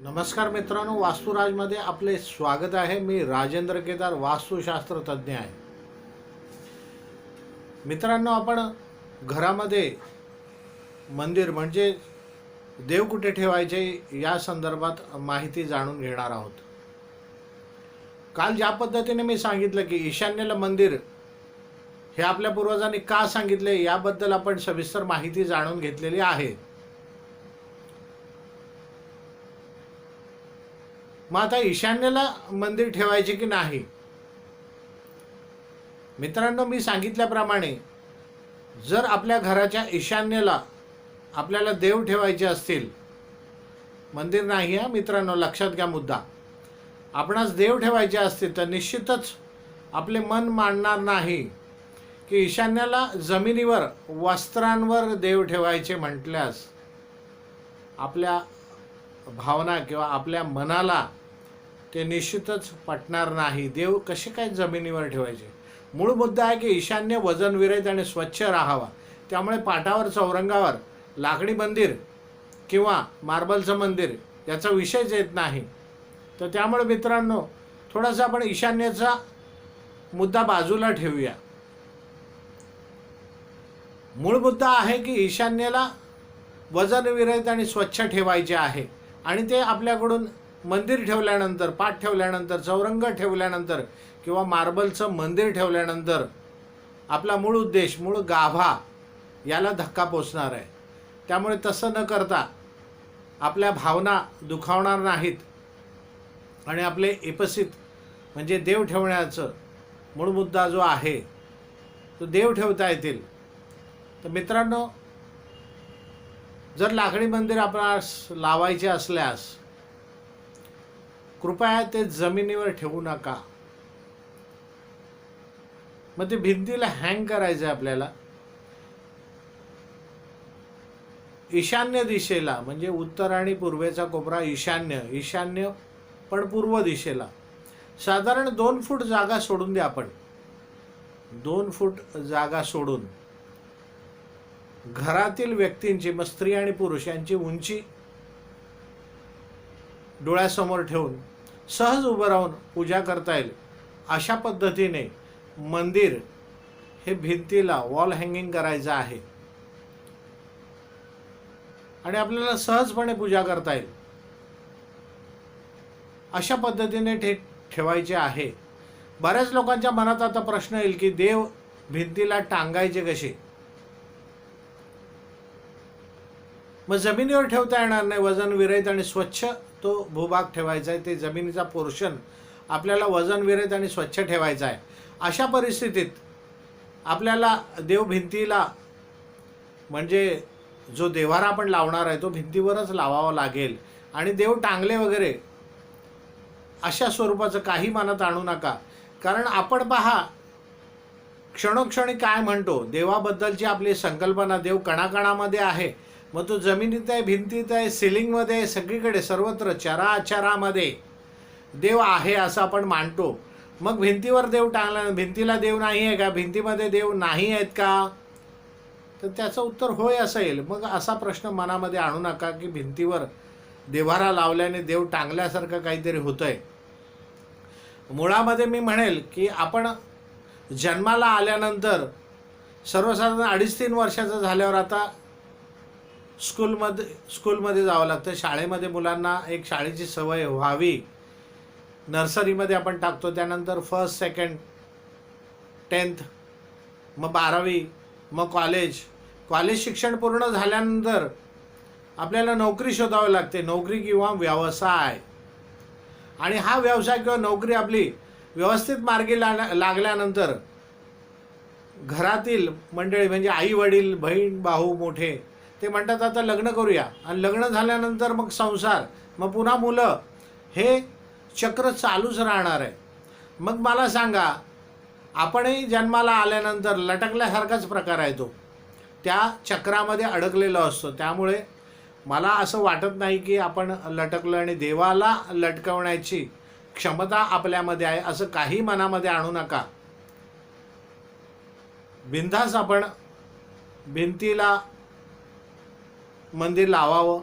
नमस्कार मित्रांनो वास्तुराजमध्ये आपले स्वागत आहे. मी राजेंद्र केदार वास्तुशास्त्र तज्ज्ञ आहे. मित्रांनो आपण घरामध्ये मंदिर म्हणजे देव कुठे ठेवायचे या संदर्भात माहिती जाणून घेणार आहोत. काल ज्या पद्धतीने मी सांगितलं की ईशान्येला मंदिर हे आपल्या पूर्वजांनी का सांगितले याबद्दल आपण सविस्तर माहिती जाणून घेतलेली आहे. मग आता ईशान्येला मंदिर ठेवायचे की नाही? मित्रांनो मी सांगितल्याप्रमाणे जर आपल्या घराच्या ईशान्येला आपल्याला देव ठेवायचे असतील मंदिर नाही आहे मित्रांनो लक्षात घ्या मुद्दा. आपणास देव ठेवायचे असतील तर निश्चितच आपले मन मानणार नाही की ईशान्याला जमिनीवर वस्त्रांवर देव ठेवायचे म्हटल्यास आपल्या भावना किंवा आपल्या मनाला ते निश्चितच पटणार नाही. देव कसे काय जमिनीवर ठेवायचे? मूळ मुद्दा आहे की ईशान्य वजन विरहित आणि स्वच्छ राहावा. त्यामुळे पाटावर चौरंगावर लाकडी मंदिर किंवा मार्बलचं मंदिर याचा विषयच येत नाही. तर त्यामुळे मित्रांनो थोडासा आपण ईशान्यचा मुद्दा बाजूला ठेवूया. मूळ मुद्दा आहे की ईशान्येला वजन विरहित आणि स्वच्छ ठेवायचे आहे आणि ते आपल्याकडून मंदिर ठेवल्यानंतर पाठ ठेवल्यानंतर चौरंग ठेवल्यानंतर किंवा मार्बलचं मंदिर ठेवल्यानंतर आपला मूळ उद्देश मूळ गाभा याला धक्का पोचणार आहे. त्यामुळे तसं न करता आपल्या भावना दुखावणार नाहीत आणि आपले एपसित म्हणजे देव ठेवण्याचं मूळ मुद्दा जो आहे तो देव ठेवता येतील. तर मित्रांनो जर लाकडी मंदिर आपणास लावायचे असल्यास कृपया ते जमिनीवर ठेवू नका. मग ते भिंतीला हँग करायचं आहे आपल्याला. ईशान्य दिशेला म्हणजे उत्तर आणि पूर्वेचा कोपरा ईशान्य ईशान्य पण पूर्व दिशेला. साधारण दोन फूट जागा सोडून द्या आपण. दोन फूट जागा सोडून. घरातील व्यक्तींची मग स्त्री आणि पुरुष यांची उंची डोळ्यासमोर ठेवून सहज उभं राहून पूजा करता येईल. अशा पद्धतीने मंदिर हे भिंतीला वॉल हँगिंग करायचं आहे. आणि आपल्याला सहजपणे पूजा करता येईल. अशा पद्धतीने ठे ठेवायचे आहे. बऱ्याच लोकांच्या मनात आता प्रश्न येईल की देव भिंतीला टांगायचे कसे? मग जमिनीवर ठेवता येणार नाही वजन विरहित आणि स्वच्छ तो भूभाग ठेवायचा आहे ते जमिनीचा पोर्शन आपल्याला वजन विरहित आणि स्वच्छ ठेवायचा आहे. अशा परिस्थितीत आपल्याला देव भिंतीला म्हणजे जो देवारा आपण लावणार आहे तो भिंतीवरच लावावा लागेल. आणि देव टांगले वगैरे अशा स्वरूपाचं काही मनात आणू नका. कारण आपण पहा क्षणोक्षणी काय म्हणतो देवाबद्दलची आपली संकल्पना देव कणाकणामध्ये आहे. मग तो जमिनीत आहे भिंतीत आहे सिलिंगमध्ये आहे सगळीकडे सर्वत्र चराचरामध्ये देव आहे असं आपण मानतो. मग भिंतीवर देव टांगला भिंतीला देव नाही आहे का? भिंतीमध्ये देव नाही आहेत का? तर त्याचं उत्तर होय असेल मग असा प्रश्न मनामध्ये आणू नका की भिंतीवर देवारा लावल्याने देव टांगल्यासारखं काहीतरी होतं आहे मुळामध्ये मी म्हणेल की आपण जन्माला आल्यानंतर सर्वसाधारण अडीच तीन वर्षाचं झाल्यावर आता स्कूलमध्ये स्कूलमध्ये जावं लागतं. शाळेमध्ये मुलांना एक शाळेची सवय व्हावी. नर्सरीमध्ये आपण टाकतो. त्यानंतर फर्स्ट सेकंड टेन्थ मग बारावी मग कॉलेज कॉलेज शिक्षण पूर्ण झाल्यानंतर आपल्याला नोकरी शोधावी लागते. नोकरी किंवा व्यवसाय. आणि हा व्यवसाय किंवा नोकरी आपली व्यवस्थित मार्गी ला लागल्यानंतर घरातील मंडळी म्हणजे आई वडील बहीण भाऊ मोठे ते म्हणतात आता लग्न करूया. आणि लग्न झाल्यानंतर मग संसार मग पुन्हा मुलं. हे चक्र चालूच राहणार आहे. मग मला सांगा आपणही जन्माला आल्यानंतर लटकल्यासारखाच प्रकार आहे तो. त्या चक्रामध्ये अडकलेलो असतो. त्यामुळे मला असं वाटत नाही की आपण लटकलो आणि देवाला लटकवण्याची क्षमता आपल्यामध्ये आहे असं काही मनामध्ये आणू नका. बिंधास आपण भिंतीला मंदिर लावावं.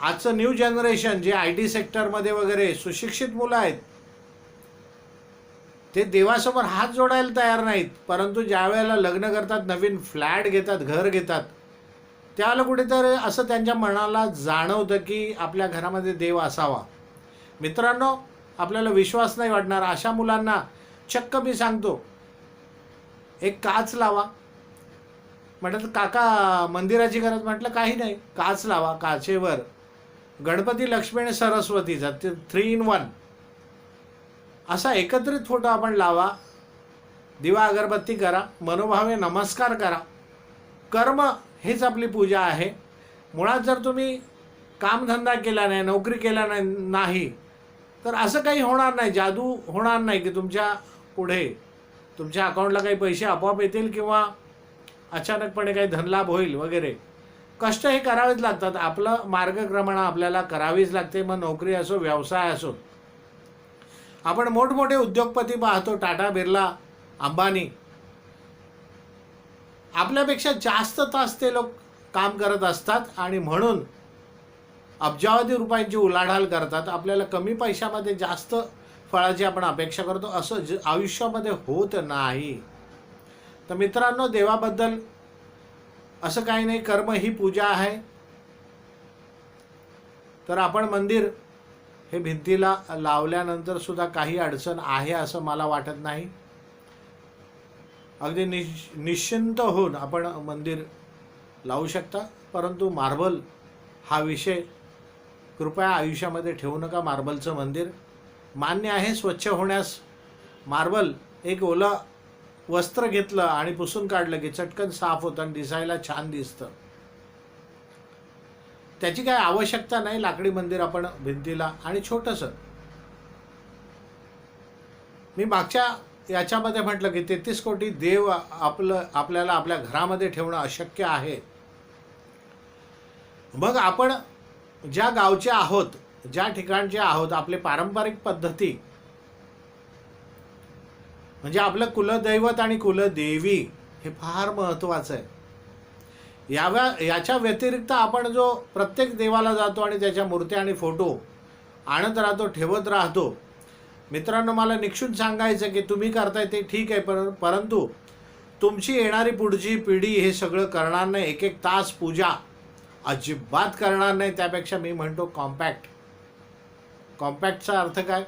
आजचं न्यू जनरेशन जे आय टी सेक्टरमध्ये वगैरे सुशिक्षित मुलं आहेत ते देवासमोर हात जोडायला तयार नाहीत. परंतु ज्या वेळेला लग्न करतात नवीन फ्लॅट घेतात घर घेतात त्यावेळेला कुठेतरी असं त्यांच्या मनाला जाणवतं की आपल्या घरामध्ये देव असावा. मित्रांनो आपल्याला विश्वास नाही वाटणार. अशा मुलांना चक्क मी सांगतो एक काच लावा. म्हटलं काका मंदिराची गरज म्हटलं काही नाही. काच लावा काचेवर. गणपती लक्ष्मी आणि सरस्वतीचा ते थ्री इन वन असा एकत्रित फोटो आपण लावा. दिवा अगरबत्ती करा मनोभावे नमस्कार करा. कर्म हेच आपली पूजा आहे. मुळात जर तुम्ही कामधंदा केला नाही नोकरी केला नाही नाही तर असं काही होणार नाही. जादू होणार नाही की तुमच्यापुढे. तुमच्या अकाउंटला काही पैसे आपोआप येतील किंवा अचानकपणे काही धनलाभ होईल वगैरे. कष्ट हे करावेच लागतात. आपलं मार्गक्रमण आपल्याला करावीच लागते. मग नोकरी असो व्यवसाय असो. आपण मोठमोठे उद्योगपती पाहतो. टाटा बिर्ला अंबानी. आपल्यापेक्षा जास्त तास ते लोक काम करत असतात आणि म्हणून अब्जावधी रुपयांची उलाढाल करतात. आपल्याला कमी पैशामध्ये जास्त फळाची आपण अपेक्षा करतो. असं ज आयुष्यामध्ये होत नाही. तर मित्रांनो देवाबद्दल असं काही नाही कर्म ही पूजा आहे. तर आपण मंदिर हे भिंतीला लावल्यानंतर सुद्धा काही अडचण आहे असं मला वाटत नाही. अगदी निश निश्चिंत होऊन आपण मंदिर लावू शकता परंतु मार्बल हा विषय कृपया आयुष्यामध्ये ठेवू नका मार्बलचं मंदिर. मान्य आहे स्वच्छ होण्यास मार्बल एक ओलं वस्त्र घेतलं आणि पुसून काढलं की चटकन साफ होतं आणि दिसायला छान दिसतं. त्याची काय आवश्यकता नाही लाकडी मंदिर आपण भिंतीला आणि छोटंसं. मी मागच्या याच्यामध्ये म्हटलं की तेहतीस कोटी देव आपलं आपल्याला आपल्या घरामध्ये ठेवणं अशक्य आहे. मग आपण ज्या गावचे आहोत ज्या ठिकाणचे आहोत आपले पारंपरिक पद्धती म्हणजे आपलं कुलदैवत आणि कुलदेवी हे फार महत्त्वाचं आहे. याव्या याच्या व्यतिरिक्त आपण जो प्रत्येक देवाला जातो आणि त्याच्या मूर्त्या आणि फोटो आणत राहतो ठेवत राहतो मित्रांनो मला निक्षून सांगायचं की तुम्ही करताय ते ठीक आहे पर परंतु तुमची येणारी पुढची पिढी हे सगळं करणार नाही. एक एक तास पूजा अजिबात करणार नाही. त्यापेक्षा मी म्हणतो कॉम्पॅक्ट. कॉम्पॅक्टचा अर्थ काय?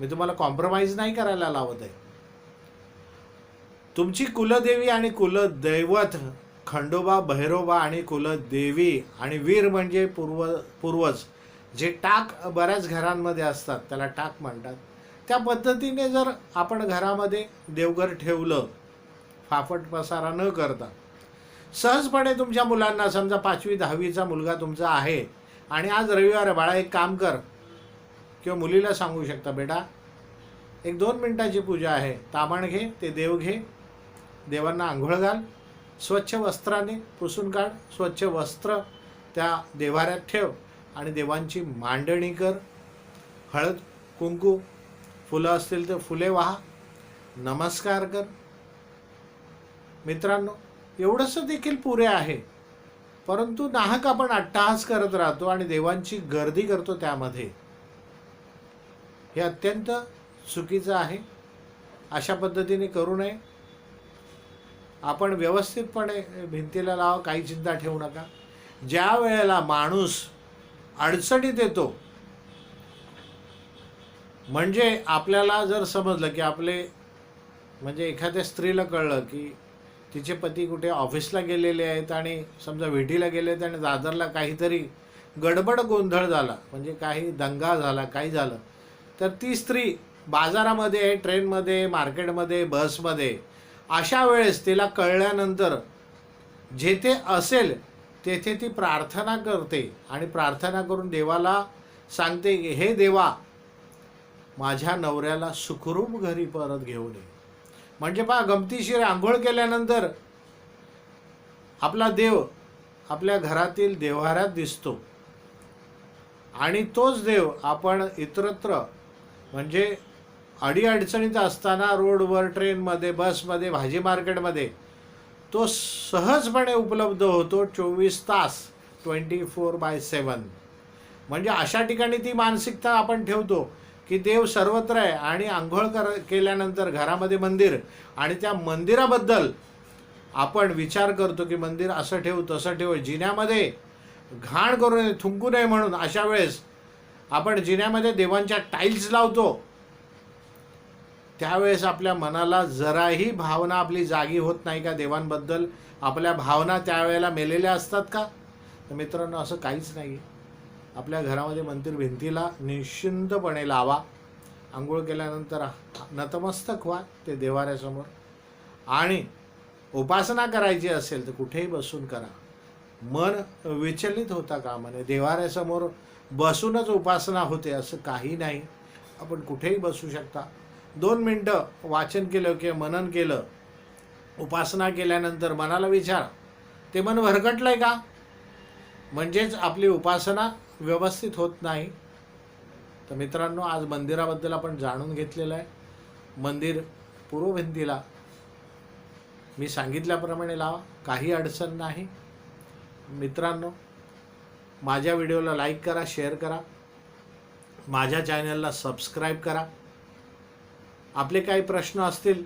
मी तुम्हाला कॉम्प्रोमाइज नाही करायला लावत आहे. तुमची कुलदेवी आणि कुलदैवत खंडोबा भैरोबा आणि कुलदेवी आणि वीर म्हणजे पूर्व पूर्वज जे टाक बऱ्याच घरांमध्ये असतात त्याला टाक म्हणतात. त्या पद्धतीने जर आपण घरामध्ये देवघर ठेवलं फाफट पसारा न करता सहजपणे तुमच्या मुलांना समजा पाचवी दहावीचा मुलगा तुमचा आहे आणि आज रविवार बाळा एक काम कर. किंवा मुलीला सांगू शकता बेटा एक दोन मिनटाची पूजा आहे तामण घे ते देव घे देवांना आंघोळ घाल स्वच्छ वस्त्राने पुसून काढ स्वच्छ वस्त्र त्या देवाऱ्यात ठेव आणि देवांची मांडणी कर. हळद कुंकू फुलं असतील तर फुले वाहा नमस्कार कर. मित्रांनो एवढंसं देखील पुरे आहे परंतु नाहक आपण अट्टहास करत राहतो आणि देवांची गर्दी करतो त्यामध्ये. हे अत्यंत चुकीचं आहे. अशा पद्धतीने करू नये. आपण व्यवस्थितपणे भिंतीला लावा काही चिंता ठेवू नका. ज्या वेळेला माणूस अडचणीत येतो म्हणजे आपल्याला जर समजलं की आपले म्हणजे एखाद्या स्त्रीला कळलं की तिचे पती कुठे ऑफिसला गेलेले आहेत आणि समजा भेटीला गेले आहेत आणि दादरला काहीतरी गडबड गोंधळ झाला म्हणजे काही दंगा झाला काही झालं तर ती स्त्री बाजारामध्ये ट्रेनमध्ये मार्केटमध्ये बसमध्ये अशा वेळेस तिला कळल्यानंतर जेथे असेल तेथे ती प्रार्थना करते आणि प्रार्थना करून देवाला सांगते की हे देवा माझ्या नवऱ्याला सुखरूप घरी परत घेऊन ये. म्हणजे पहा गमतीशीर आंघोळ केल्यानंतर आपला देव आपल्या घरातील देव्हाऱ्यात दिसतो. आणि तोच देव आपण इतरत्र म्हणजे अडीअडचणीत असताना रोडवर ट्रेनमध्ये बसमध्ये भाजी मार्केटमध्ये तो सहजपणे उपलब्ध होतो चोवीस तास ट्वेंटी फोर बाय सेवन. म्हणजे अशा ठिकाणी ती मानसिकता आपण ठेवतो की देव सर्वत्र आहे आणि आंघोळ कर केल्यानंतर घरामध्ये मंदिर आणि त्या मंदिराबद्दल आपण विचार करतो की मंदिर असं ठेवू तसं ठेवू जिन्यामध्ये घाण करू नये थुंकू नये म्हणून अशा वेळेस आपण जिन्यामध्ये देवांच्या टाईल्स लावतो त्यावेळेस आपल्या मनाला जराही भावना आपली जागी होत नाही का देवांबद्दल? आपल्या भावना त्यावेळेला मेलेल्या असतात का? तर मित्रांनो असं काहीच नाही आपल्या घरामध्ये मंदिर भिंतीला निश्चिंतपणे लावा. आंघोळ केल्यानंतर नतमस्तक व्हा ते देवाऱ्यासमोर. आणि उपासना करायची असेल तर कुठेही बसून करा. मन विचलित होता का म्हणे देवाऱ्यासमोर बसूनच उपासना होते असं काही नाही. आपण कुठेही बसू शकता. दोन मिनटं वाचन केलं किंवा मनन केलं उपासना केल्यानंतर मनाला विचार ते मन भरकटलं आहे का? म्हणजेच आपली उपासना व्यवस्थित होत नाही. तर मित्रांनो आज मंदिराबद्दल आपण जाणून घेतलेलं आहे. मंदिर पूर्व भिंतीला मी सांगितल्याप्रमाणे लावा काही अडचण नाही. मित्रांनो माझ्या व्हिडिओला लाईक करा शेअर करा. माझ्या चॅनलला सबस्क्राईब करा. आपले काही प्रश्न असतील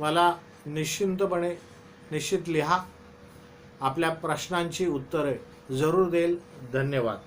मला निश्चिंतपणे निश्चित लिहा. आपल्या प्रश्नांची उत्तरे जरूर देईल. धन्यवाद.